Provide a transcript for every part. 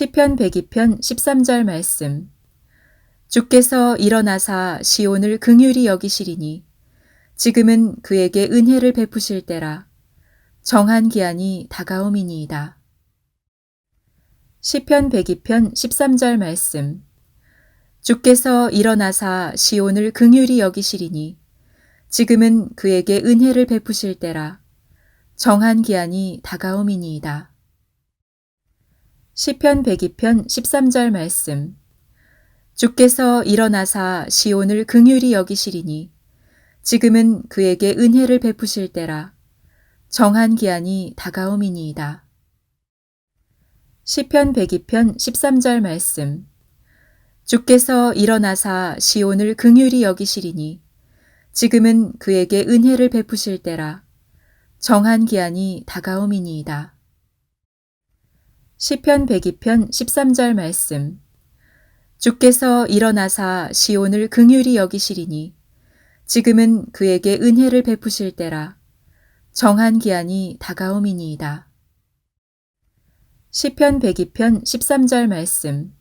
시편 102편 13절 말씀. 주께서 일어나사 시온을 긍휼히 여기시리니 지금은 그에게 은혜를 베푸실 때라 정한 기한이 다가옴이니이다. 시편 102편 13절 말씀. 주께서 일어나사 시온을 긍휼히 여기시리니 지금은 그에게 은혜를 베푸실 때라 정한 기한이 다가옴이니이다. 시편 102편 13절 말씀. 주께서 일어나사 시온을 긍휼히 여기시리니 지금은 그에게 은혜를 베푸실 때라 정한 기한이 다가옴이니이다. 시편 102편 13절 말씀. 주께서 일어나사 시온을 긍휼히 여기시리니 지금은 그에게 은혜를 베푸실 때라 정한 기한이 다가옴이니이다. 시편 102편 13절 말씀. 주께서 일어나사 시온을 긍휼히 여기시리니 지금은 그에게 은혜를 베푸실 때라 정한 기한이 다가옴이니이다. 시편 102편 13절 말씀.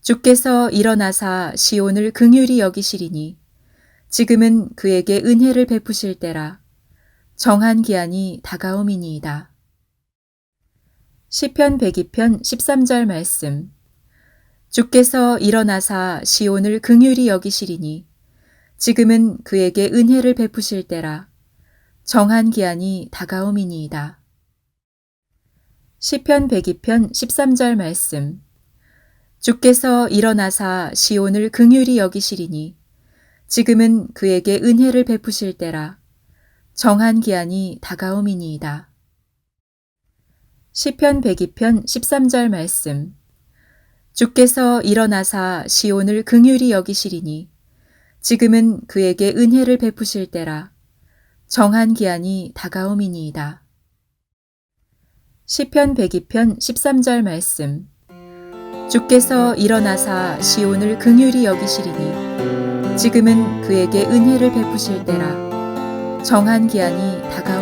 주께서 일어나사 시온을 긍휼히 여기시리니 지금은 그에게 은혜를 베푸실 때라 정한 기한이 다가옴이니이다. 시편 102편 13절 말씀. 주께서 일어나사 시온을 긍휼히 여기시리니 지금은 그에게 은혜를 베푸실 때라 정한 기한이 다가옴이니이다. 시편 102편 13절 말씀. 주께서 일어나사 시온을 긍휼히 여기시리니 지금은 그에게 은혜를 베푸실 때라 정한 기한이 다가옴이니이다. 시편 102편 13절 말씀. 주께서 일어나사 시온을 긍휼히 여기시리니 지금은 그에게 은혜를 베푸실 때라 정한 기한이 다가옴이니이다. 시편 102편 13절 말씀. 주께서 일어나사 시온을 긍휼히 여기시리니 지금은 그에게 은혜를 베푸실 때라 정한 기한이 다가옴이니이다.